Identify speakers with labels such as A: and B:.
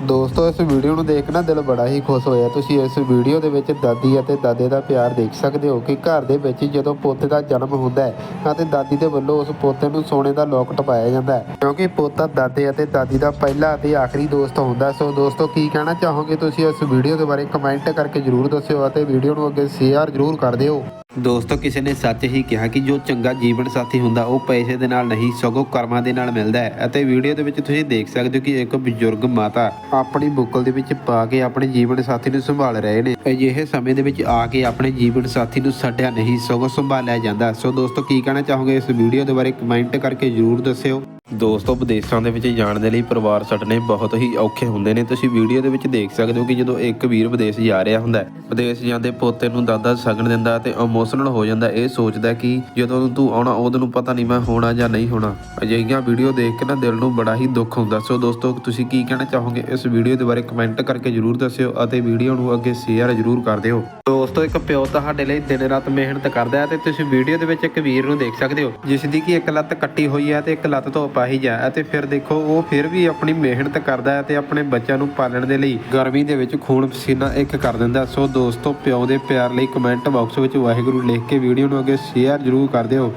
A: ਦੋਸਤੋ, ਇਸ ਵੀਡੀਓ ਨੂੰ ਦੇਖ ਨਾ ਦਿਲ ਬੜਾ ਹੀ ਖੁਸ਼ ਹੋਇਆ। ਤੁਸੀਂ ਇਸ ਵੀਡੀਓ ਦੇ ਵਿੱਚ ਦਾਦੀ ਅਤੇ ਦਾਦੇ ਦਾ ਪਿਆਰ ਦੇਖ ਸਕਦੇ ਹੋ ਕਿ ਘਰ ਦੇ ਵਿੱਚ ਜਦੋਂ ਪੋਤੇ ਦਾ ਜਨਮ ਹੁੰਦਾ ਹੈ ਅਤੇ ਦਾਦੀ ਦੇ ਵੱਲੋਂ ਉਸ ਪੋਤੇ ਨੂੰ ਸੋਨੇ ਦਾ ਲੋਕਟ ਪਾਇਆ ਜਾਂਦਾ ਹੈ। ਕਿਉਂਕਿ ਪੋਤਾ ਦਾਦੇ ਅਤੇ ਦਾਦੀ ਦਾ ਪਹਿਲਾ ਅਤੇ ਆਖਰੀ ਦੋਸਤ ਹੁੰਦਾ ਸੋ ਦੋਸਤੋ, ਕੀ ਕਹਿਣਾ ਚਾਹੋਗੇ ਤੁਸੀਂ ਇਸ ਵੀਡੀਓ ਦੇ ਬਾਰੇ? ਕਮੈਂਟ ਕਰਕੇ ਜਰੂਰ ਦੱਸਿਓ ਅਤੇ ਵੀਡੀਓ ਨੂੰ ਅੱਗੇ ਸ਼ੇਅਰ ਜਰੂਰ ਕਰ ਦਿਓ। ਦੋਸਤੋ, ਕਿਸੇ ਨੇ ਸੱਚ ਹੀ ਕਿਹਾ ਕਿ ਜੋ ਚੰਗਾ ਜੀਵਨ ਸਾਥੀ ਹੁੰਦਾ, ਉਹ ਪੈਸੇ ਦੇ ਨਾਲ ਨਹੀਂ, ਸਗੋਂ ਕਰਮਾਂ ਦੇ ਨਾਲ ਮਿਲਦਾ ਹੈ। ਅਤੇ ਵੀਡੀਓ ਦੇ ਵਿੱਚ ਤੁਸੀਂ ਦੇਖ ਸਕਦੇ ਹੋ ਕਿ ਇੱਕ ਬਜ਼ੁਰਗ ਮਾਤਾ ਆਪਣੀ ਬੁੱਕਲ ਦੇ ਵਿੱਚ ਪਾ ਕੇ ਆਪਣੇ ਜੀਵਨ ਸਾਥੀ ਨੂੰ ਸੰਭਾਲ ਰਹੇ ਨੇ। ਅਜਿਹੇ ਸਮੇਂ ਦੇ ਵਿੱਚ ਆ ਕੇ ਆਪਣੇ ਜੀਵਨ ਸਾਥੀ ਨੂੰ ਛੱਡਿਆ ਨਹੀਂ, ਸਗੋਂ ਸੰਭਾਲਿਆ ਜਾਂਦਾ। ਸੋ ਦੋਸਤੋ, ਕੀ ਕਹਿਣਾ ਚਾਹੋਗੇ ਇਸ ਵੀਡੀਓ ਦੇ ਬਾਰੇ ਕਮੈਂਟ ਕਰਕੇ ਜਰੂਰ ਦੱਸਿਓ। ਦੋਸਤੋ, ਵਿਦੇਸ਼ਾਂ ਦੇ ਵਿੱਚ ਜਾਣ ਦੇ ਲਈ ਪਰਿਵਾਰ ਛੱਡਣੇ ਬਹੁਤ ਹੀ ਔਖੇ ਹੁੰਦੇ ਨੇ। ਤੁਸੀਂ ਵੀਡੀਓ ਦੇ ਵਿੱਚ ਦੇਖ ਸਕਦੇ ਹੋ ਕਿ ਜਦੋਂ ਇੱਕ ਵੀਰ ਵਿਦੇਸ਼ ਜਾ ਰਿਹਾ ਹੁੰਦਾ ਹੈ, ਵਿਦੇਸ਼ ਜਾਂਦੇ ਪੋਤੇ ਨੂੰ ਦਾਦਾ ਸਗਨ ਦਿੰਦਾ ਤੇ ਇਮੋਸ਼ਨਲ ਹੋ ਜਾਂਦਾ। ਇਹ ਸੋਚਦਾ ਕਿ ਜਦੋਂ ਤੂੰ ਆਉਣਾ ਉਦੋਂ ਨੂੰ ਪਤਾ ਨਹੀਂ ਮੈਂ ਹੋਣਾ ਜਾਂ ਨਹੀਂ ਹੋਣਾ। ਅਜਿਹੀਆਂ ਵੀਡੀਓ ਦੇਖ ਕੇ ਨਾ ਦਿਲ ਨੂੰ ਬੜਾ ਹੀ ਦੁੱਖ ਹੁੰਦਾ। ਸੋ ਦੋਸਤੋ, ਤੁਸੀਂ ਕੀ ਕਹਿਣਾ ਚਾਹੋਗੇ? ਇਸ ਵੀਡੀਓ ਦੇ ਬਾਰੇ ਕਮੈਂਟ ਕਰਕੇ ਜਰੂਰ ਦੱਸਿਓ ਅਤੇ ਵੀਡੀਓ ਨੂੰ ਅੱਗੇ ਸ਼ੇਅਰ ਜਰੂਰ ਕਰ ਦਿਓ। ਦੋਸਤੋ, ਇੱਕ ਪਿਓ ਤੁਹਾਡੇ ਲਈ ਦਿਨ ਰਾਤ ਮਿਹਨਤ ਕਰਦਾ ਹੈ ਤੇ ਤੁਸੀਂ ਵੀਡੀਓ ਦੇ ਵਿੱਚ ਇੱਕ ਵੀਰ ਨੂੰ ਦੇਖ ਸਕਦੇ ਹੋ, ਜਿਸ ਦੀ ਕਿ ਇੱਕ ਲੱਤ ਕੱਟੀ ਹੋਈ ਹੈ ਤੇ ਇੱਕ ਲੱਤ ਤੋਂ ਅਪਾਹਿਜ ਹੈ ਅਤੇ ਫਿਰ ਦੇਖੋ, ਉਹ ਫਿਰ ਵੀ ਆਪਣੀ ਮਿਹਨਤ ਕਰਦਾ ਹੈ ਤੇ ਆਪਣੇ ਬੱਚਿਆਂ ਨੂੰ ਪਾਲਣ ਦੇ ਲਈ ਗਰਮੀ ਦੇ ਵਿੱਚ ਖੂਨ ਪਸੀਨਾ ਇੱਕ ਕਰ ਦਿੰਦਾ ਸੋ ਦੋਸਤੋ, ਪਿਓ ਦੇ ਪਿਆਰ ਲਈ ਕਮੈਂਟ ਬਾਕਸ ਵਿੱਚ ਵਾਹਿਗੁਰੂ ਲਿਖ ਕੇ ਵੀਡੀਓ ਨੂੰ ਅੱਗੇ ਸ਼ੇਅਰ ਜਰੂਰ ਕਰ ਦਿਓ।